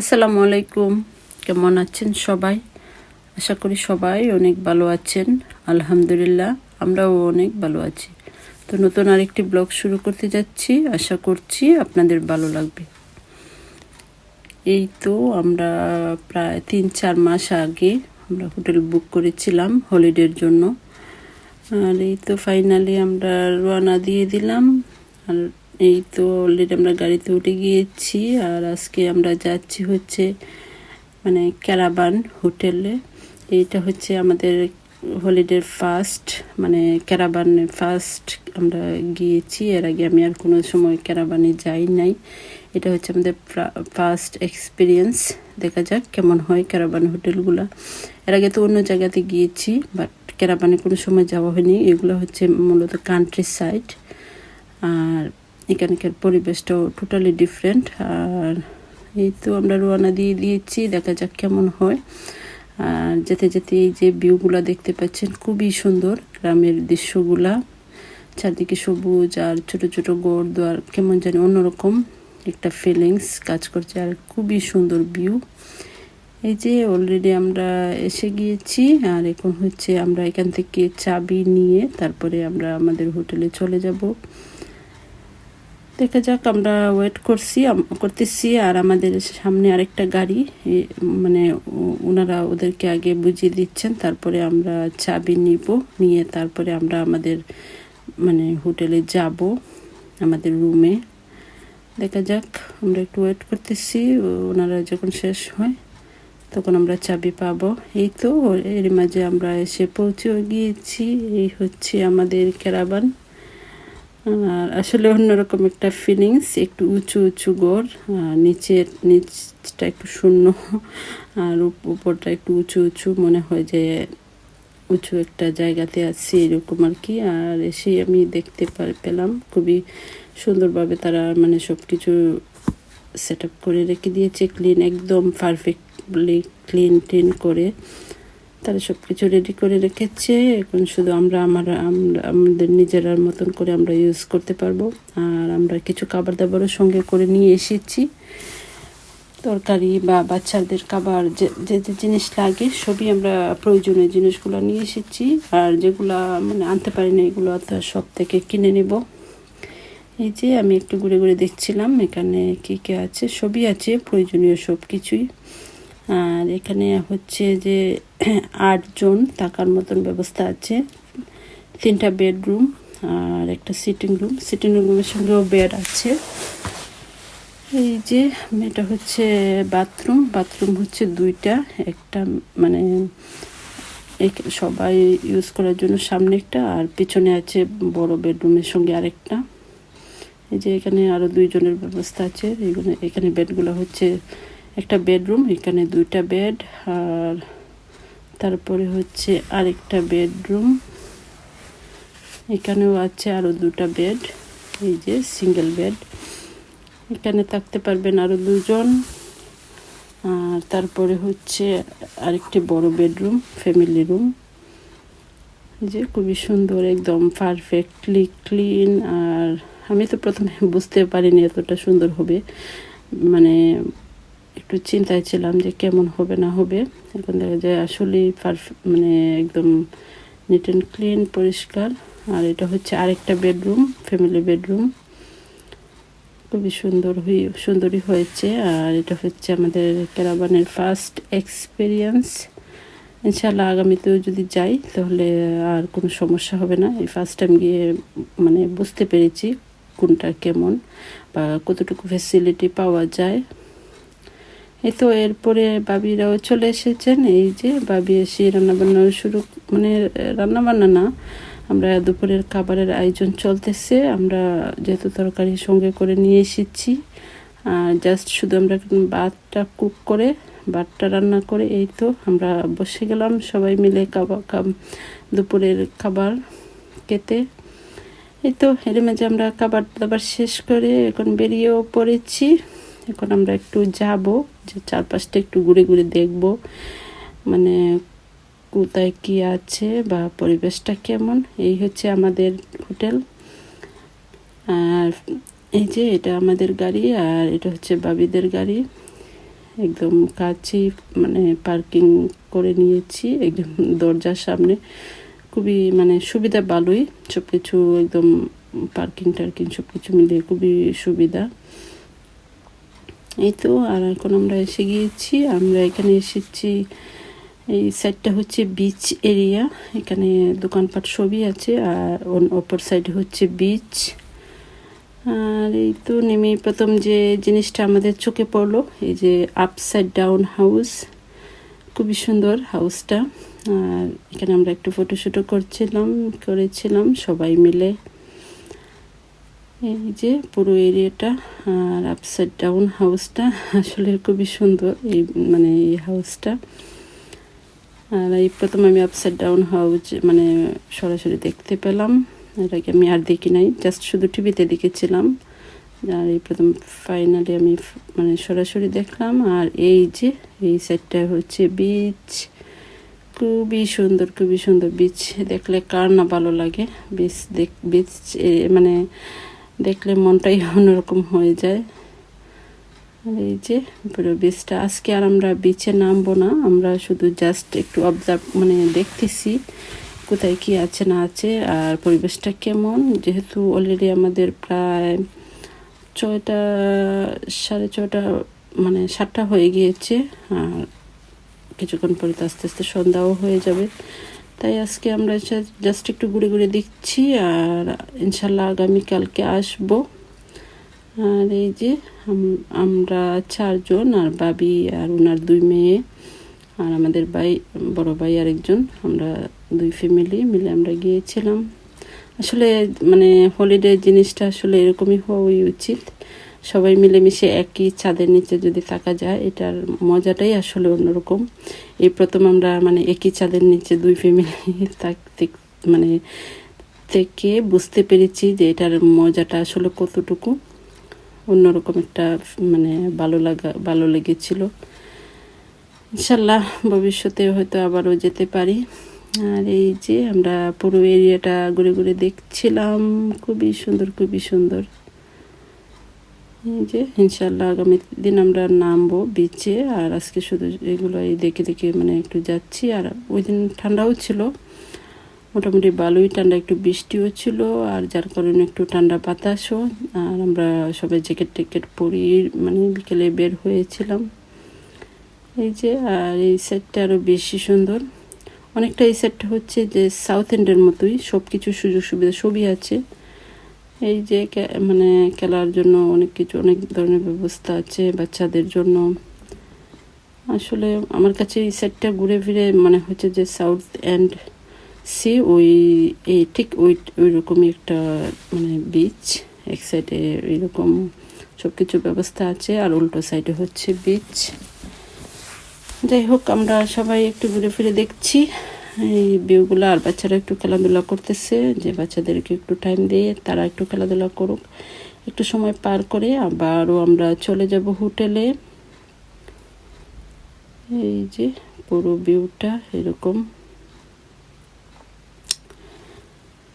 আসসালামু আলাইকুম। কেমন আছেন সবাই? আশা করি সবাই অনেক ভালো আছেন। আলহামদুলিল্লাহ, আমরাও অনেক ভালো আছি। তো নতুন আরেকটি ব্লগ শুরু করতে যাচ্ছি। আশা করছি আপনাদের ভালো লাগবে। এই তো আমরা প্রায় তিন চার মাস আগে আমরা হোটেল বুক করেছিলাম হলিডের জন্য। আর এই তো ফাইনালি আমরা রওনা দিয়ে দিলাম। আর এই তো অলরেডি আমরা গাড়িতে উঠে গিয়েছি আর আজকে আমরা যাচ্ছি হচ্ছে মানে ক্যারাবান হোটেলে। এইটা হচ্ছে আমাদের হলিডের ফার্স্ট মানে ক্যারাবানে ফার্স্ট আমরা গিয়েছি। এর আগে আমি আর কোনো সময় ক্যারাবানে যাই নাই। এটা হচ্ছে আমাদের ফার্স্ট এক্সপিরিয়েন্স দেখা যাক কেমন হয় ক্যারাবান হোটেলগুলো। এর আগে তো অন্য জায়গাতে গিয়েছি বাট ক্যারাবানে কোনো সময় যাওয়া হয়নি। এগুলো হচ্ছে মূলত কান্ট্রি সাইড আর এখানকার পরিবেশটাও টোটালি ডিফারেন্ট আর এই তো আমরা রোয়ানা দিয়ে দিয়েছি, দেখা যাক কেমন হয়। আর যেতে যেতে এই যে ভিউগুলা দেখতে পাচ্ছেন, খুবই সুন্দর গ্রামের দৃশ্যগুলা। চারদিকে সবুজ আর ছোট ছোট গড় দোয়ার, কেমন জানি অন্যরকম একটা ফিলিংস কাজ করছে, আর খুবই সুন্দর ভিউ এই যে অলরেডি আমরা এসে গিয়েছি, আর এখন হচ্ছে আমরা এখান থেকে চাবি নিয়ে তারপরে আমরা আমাদের হোটেলে চলে যাব। দেখা যাক, আমরা ওয়েট করছি করতেছি, আর আমাদের সামনে আরেকটা গাড়ি মানে ওনারা ওদেরকে আগে বুঝিয়ে দিচ্ছেন, তারপরে আমরা চাবি নিব, নিয়ে তারপরে আমরা আমাদের মানে হোটেলে যাব, আমাদের রুমে। দেখা যাক, আমরা একটু ওয়েট করতেছি, ওনারা যখন শেষ হয়, তখন আমরা চাবি পাব। এই তো, এর মাঝে আমরা এসে পৌঁছেও গিয়েছি, এই হচ্ছে আমাদের ক্যারাবান আর আসলে অন্যরকম একটা ফিলিংস একটু উঁচু উঁচু গড় নিচের, নিচটা একটু শূন্য, আর উপরটা একটু উঁচু উঁচু, মনে হয় যে উঁচু একটা জায়গাতে আছি, এরকম আর কি। আর এসে আমি দেখতে পেলাম, খুবই সুন্দরভাবে তারা মানে সব কিছু সেট করে রেখে দিয়েছে ক্লিন একদম পারফেক্টলি ক্লিন টিন করে। তারা সব কিছু রেডি করে রেখেছে। এখন শুধু আমরা, আমার আমাদের নিজেরার মতন করে আমরা ইউজ করতে পারব। আর আমরা কিছু খাবার দাবারও সঙ্গে করে নিয়ে এসেছি। তরকারি বা বাচ্চাদের খাবার যে যে জিনিস লাগে, সবই আমরা প্রয়োজনীয় জিনিসগুলো নিয়ে এসেছি। আর যেগুলো মানে আনতে পারি না এগুলো তো সব থেকে কিনে নেব। এই যে আমি একটু ঘুরে ঘুরে দেখছিলাম, এখানে কী কী আছে? সবই আছে, প্রয়োজনীয় সব কিছুই আর এখানে হচ্ছে যে আটজন থাকার মতন ব্যবস্থা আছে। তিনটা বেডরুম আর একটা সিটিং রুম সিটিং রুমের সঙ্গেও বেড আছে। এই যে এটা হচ্ছে বাথরুম বাথরুম হচ্ছে দুইটা। একটা মানে সবাই ইউজ করার জন্য সামনে একটা আর পিছনে আছে বড় বেডরুমের সঙ্গে আরেকটা। এই যে এখানে আরও দুইজনের ব্যবস্থা আছে। এখানে এখানে বেডগুলো হচ্ছে একটা বেডরুম, এখানে দুইটা বেড, আর তারপরে হচ্ছে আরেকটা বেডরুম। এখানেও আছে আরও দুটা বেড, এই যে সিঙ্গেল বেড। এখানে থাকতে পারবেন আরও দুজন। আর তারপরে হচ্ছে আরেকটি বড় বেডরুম, ফ্যামিলি রুম। যে খুবই সুন্দর, একদম পারফেক্টলি ক্লিন। আর আমি তো প্রথমে বুঝতে পারিনি এতটা সুন্দর হবে। মানে একটু চিন্তায় ছিলাম যে কেমন হবে না হবে। এখন দেখা যায় আসলেই পারফেক্ট মানে একদম নিট অ্যান্ড ক্লিন পরিষ্কার। আর এটা হচ্ছে আরেকটা বেডরুম ফ্যামিলি বেডরুম খুবই সুন্দর হয়ে, সুন্দরই হয়েছে। আর এটা হচ্ছে আমাদের ক্যারাবানের ফার্স্ট এক্সপিরিয়েন্স ইনশাল্লাহ আগামীতেও যদি যাই, তাহলে আর কোনো সমস্যা হবে না। এই ফার্স্ট টাইম গিয়ে মানে বুঝতে পেরেছি কোনটা কেমন বা কতটুকু ফেসিলিটি পাওয়া যায়। এই তো এরপরে বাবিরাও চলে এসেছেন। এই যে বাবি এসে রান্নাবান্না শুরু মানে রান্নাবান্না না, আমরা দুপুরের খাবারের আয়োজন চলতেছে। আমরা যেহেতু তরকারি সঙ্গে করে নিয়ে এসেছি, আর জাস্ট শুধু আমরা ভাতটা কুক করে, ভাতটা রান্না করে, এই তো আমরা বসে গেলাম সবাই মিলে খাবার দুপুরের খাবার খেতে। এই তো এর মাঝে আমরা খাবার দাবার শেষ করে এখন বেরিয়েও পড়েছি। এখন আমরা একটু যাব, যে চারপাশটা একটু ঘুরে ঘুরে দেখব মানে কোথায় কি আছে বা পরিবেশটা কেমন, এই হচ্ছে আমাদের হোটেল। আর এই যে এটা আমাদের গাড়ি, আর এটা হচ্ছে বাবিদের গাড়ি। একদম কাছেই মানে পার্কিং করে নিয়েছি, একদম দরজার সামনে। খুবই মানে সুবিধা ভালোই সব কিছু একদম পার্কিং টার্কিং সব কিছু মিলিয়ে খুবই সুবিধা। এই তো, আর এখন আমরা এসে গিয়েছি, আমরা এখানে এসেছি, এই সাইডটা হচ্ছে বিচ এরিয়া এখানে দোকানপাট সবই আছে, আর অপর সাইডে হচ্ছে বিচ আর এই তো নেমে প্রথম যে জিনিসটা আমাদের চোখে পড়ল, এই যে আপসাইড ডাউন হাউস খুবই সুন্দর হাউসটা আর এখানে আমরা একটু ফটোশুটও করছিলাম, করেছিলাম, সবাই মিলে। এই যে পুরো এরিয়াটা আর আপসাইড ডাউন হাউসটা আসলে খুবই সুন্দর এই মানে এই হাউসটা আর এই প্রথম আমি আপসাইড ডাউন হাউস মানে সরাসরি দেখতে পেলাম। এর আগে আমি আর দেখি নাই জাস্ট শুধু টিভিতে দেখেছিলাম। আর এই প্রথম ফাইনালি আমি মানে সরাসরি দেখলাম। আর এই যে, এই সাইডটা হচ্ছে বিচ খুবই সুন্দর খুবই সুন্দর বিচ দেখলে কার না ভালো লাগে? বিচ দেখ বিচ মানে দেখলে মনটাই অন্যরকম হয়ে যায়। এই যে পুরো বিচটা আজকে আর আমরা বিচে নামবো না, আমরা শুধু জাস্ট একটু অবজার্ভ মানে দেখতেছি কোথায় কি আছে না আছে আর পরিবেশটা কেমন। যেহেতু অলরেডি আমাদের প্রায় ছয়টা, সাড়ে ছয়টা মানে সাতটা হয়ে গিয়েছে, আর কিছুক্ষণ পরে তো আস্তে আস্তে সন্ধ্যাও হয়ে যাবে। তাই আজকে আমরা জাস্ট একটু ঘুরে ঘুরে দেখছি আর ইনশাল্লাহ আগামীকালকে আসব। আর এই যে আমরা চারজন আর বাবি আর ওনার দুই মেয়ে আর আমাদের ভাই, বড় ভাই আরেকজন আমরা দুই ফ্যামিলি মিলে আমরা গিয়েছিলাম। আসলে মানে হলিডে জিনিসটা আসলে এরকমই হওয়াই উচিত। সবাই মিলেমিশে একই ছাদের নিচে যদি থাকা যায়, এটার মজাটাই আসলে অন্যরকম। এই প্রথম আমরা মানে একই ছাদের নিচে দুই ফ্যামিলি থাকতে মানে থেকে বুঝতে পেরেছি যে এটার মজাটা আসলে কতটুকু। অন্যরকম একটা মানে ভালো লাগা ভালো লেগেছিল। ইনশাল্লাহ ভবিষ্যতে হয়তো আবারও যেতে পারি। আর এই যে আমরা পুরো এরিয়াটা ঘুরে ঘুরে দেখছিলাম, খুবই সুন্দর খুবই সুন্দর। যে ইনশাল্লাহ আগামী দিন আমরা নামবো বিচে আর আজকে শুধু এগুলো দেখে দেখে মানে একটু যাচ্ছি, আর ওই দিন ঠান্ডাও ছিল। মোটামুটি ভালোই ঠান্ডা, একটু বৃষ্টিও ছিল, আর যার কারণে একটু ঠান্ডা বাতাসও, আর আমরা সবাই জ্যাকেট ট্যাকেট পরি মানে বিকেলে বের হয়েছিলাম। এই যে, আর এই সেটটা আরও বেশি সুন্দর। অনেকটা এই সেটটা হচ্ছে যে সাউথ এন্ডের মতোই সব কিছু সুযোগ সুবিধা সবই আছে। এই যে মানে খেলার জন্য অনেক কিছু, অনেক ধরনের ব্যবস্থা আছে বাচ্চাদের জন্য। আসলে আমার কাছে এই সেটটা ঘুরে ফিরে মানে হচ্ছে যে সাউথ অ্যান্ড সি ওই, এই ঠিক ওই ওই রকমই একটা মানে বিচ এক সাইডে এরকম সব কিছু ব্যবস্থা আছে আর উল্টো সাইডে হচ্ছে বিচ যাই হোক, আমরা সবাই একটু ঘুরে ফিরে দেখছি। এই ভিউগুলো আর বাচ্চারা একটু খেলাধুলা করতেছে, যে বাচ্চাদেরকে একটু টাইম দিয়ে তারা একটু খেলাধুলা করুক। একটু সময় পার করে আবারও আমরা চলে যাব হোটেলে। এই যে পুরো ভিউটা এরকম।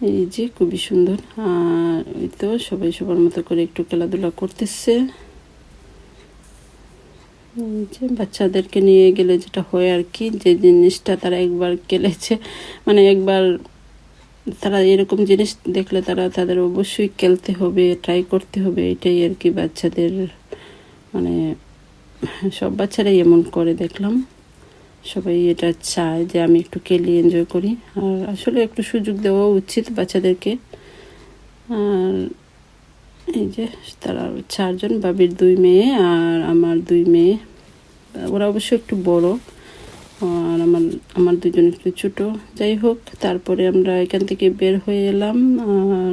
এই যে খুবই সুন্দর। আর ওই তো সবাই সবার মতো করে একটু খেলাধুলা করতেছে। যে বাচ্চাদেরকে নিয়ে গেলে যেটা হয় আর কি, যে জিনিসটা তারা একবার খেলেছে মানে একবার তারা এরকম জিনিস দেখলে তারা তাদের অবশ্যই খেলতে হবে ট্রাই করতে হবে, এটাই আর কি বাচ্চাদের মানে সব বাচ্চারাই এমন করে দেখলাম। সবাই এটা চায় যে আমি একটু খেলি এনজয় করি। আর আসলে একটু সুযোগ দেওয়া উচিত বাচ্চাদেরকে। আর এই যে, তারা চারজন, বাবির দুই মেয়ে আর আমার দুই মেয়ে। ওরা অবশ্য একটু বড়, আর আমার আমার দুজন একটু ছোটো। যাই হোক, তারপরে আমরা এখান থেকে বের হয়ে এলাম, আর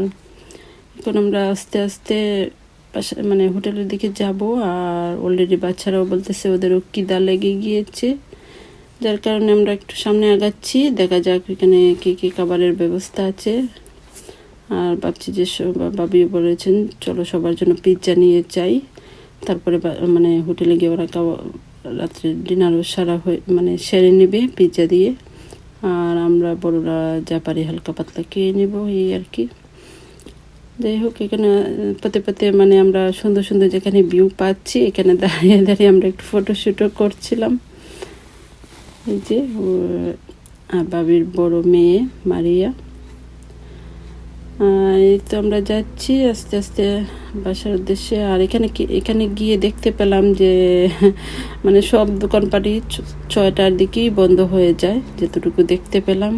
এখন আমরা আস্তে আস্তে মানে হোটেলের দিকে যাব। আর অলরেডি বাচ্চারাও বলতেছে ওদেরও কিদা লেগে গিয়েছে। যার কারণে আমরা একটু সামনে আগাচ্ছি, দেখা যাক এখানে কী কী খাবারের ব্যবস্থা আছে। আর ভাবছি যে বাবিও বলেছেন, চলো সবার জন্য পিৎজা নিয়ে যাই। তারপরে মানে হোটেলে গিয়ে ওরা রাত্রে ডিনারও সারা হয়ে মানে সেরে নেবে পিৎজা দিয়ে। আর আমরা বড়রা যা পারি হালকা পাতলা খেয়ে নেব, এই আর কি। যাই হোক, এখানে, পথে পথে মানে আমরা সুন্দর সুন্দর যেখানে ভিউ পাচ্ছি, এখানে দাঁড়িয়ে দাঁড়িয়ে আমরা একটু ফটোশ্যুটও করছিলাম। এই যে বাবির বড় মেয়ে, মারিয়া। এই তো আমরা যাচ্ছি আস্তে আস্তে বাসার উদ্দেশ্যে। আর এখানে এখানে গিয়ে দেখতে পেলাম যে মানে সব দোকানপাটি ছয়টার দিকেই বন্ধ হয়ে যায়, যেতটুকু দেখতে পেলাম।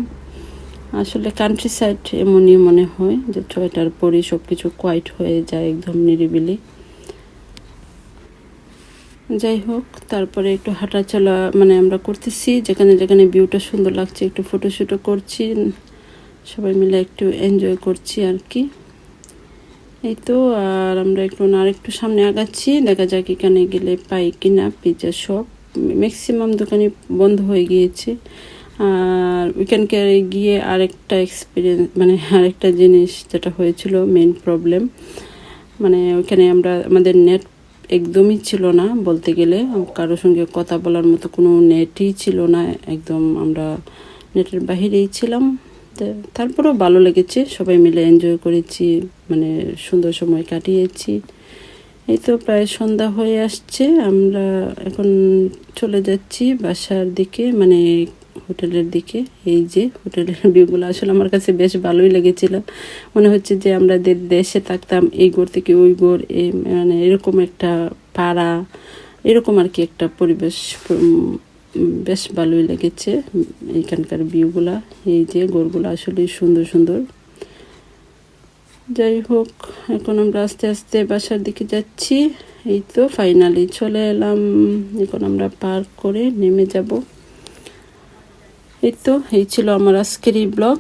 আসলে কান্ট্রি সাইড এমনই মনে হয় যে, ছয়টার পরই সব কিছু কোয়াইট হয়ে যায় একদম নিরিবিলি। যাই হোক, তারপরে একটু হাঁটা চলা মানে আমরা করতেছি, যেখানে যেখানে ভিউটা সুন্দর লাগছে, একটু ফটোশ্যুটও করছি। সবাই মিলে একটু এনজয় করছি আর কি এই তো, আর আমরা একটু না একটু সামনে আগাচ্ছি। দেখা যাক এখানে গেলে পাই কিনা পিৎজা শপ ম্যাক্সিমাম দোকানই বন্ধ হয়ে গিয়েছে। আর উইকেন্ডকে গিয়ে আরেকটা এক্সপিরিয়েন্স মানে আরেকটা জিনিস যেটা হয়েছিল মেন প্রবলেম মানে ওইখানে আমরা, আমাদের নেট একদমই ছিল না বলতে গেলে। কারোর সঙ্গে কথা বলার মতো কোনো নেটই ছিল না। একদম আমরা নেটের বাহিরেই ছিলাম। তো তারপরেও ভালো লেগেছে। সবাই মিলে এনজয় করেছি মানে সুন্দর সময় কাটিয়েছি। এই তো প্রায় সন্ধ্যা হয়ে আসছে, আমরা এখন চলে যাচ্ছি বাসার দিকে মানে হোটেলের দিকে। এই যে হোটেলের ভিউগুলো আসলে আমার কাছে বেশ ভালোই লেগেছিল। মনে হচ্ছে যে আমরা দেশে থাকতাম, এই গোর থেকে ওই এই মানে এরকম একটা পাড়া, এরকম আর কি একটা পরিবেশ বেশ ভালোই লেগেছে এখানকার ভিউগুলা এই যে গোরগুলো আসলে সুন্দর সুন্দর। যাই হোক, এখন আমরা আস্তে আস্তে বাসার দিকে যাচ্ছি। এই তো ফাইনালি চলে এলাম। এখন আমরা পার্ক করে নেমে যাব। এই তো, এই ছিল আমার আজকের এই ব্লগ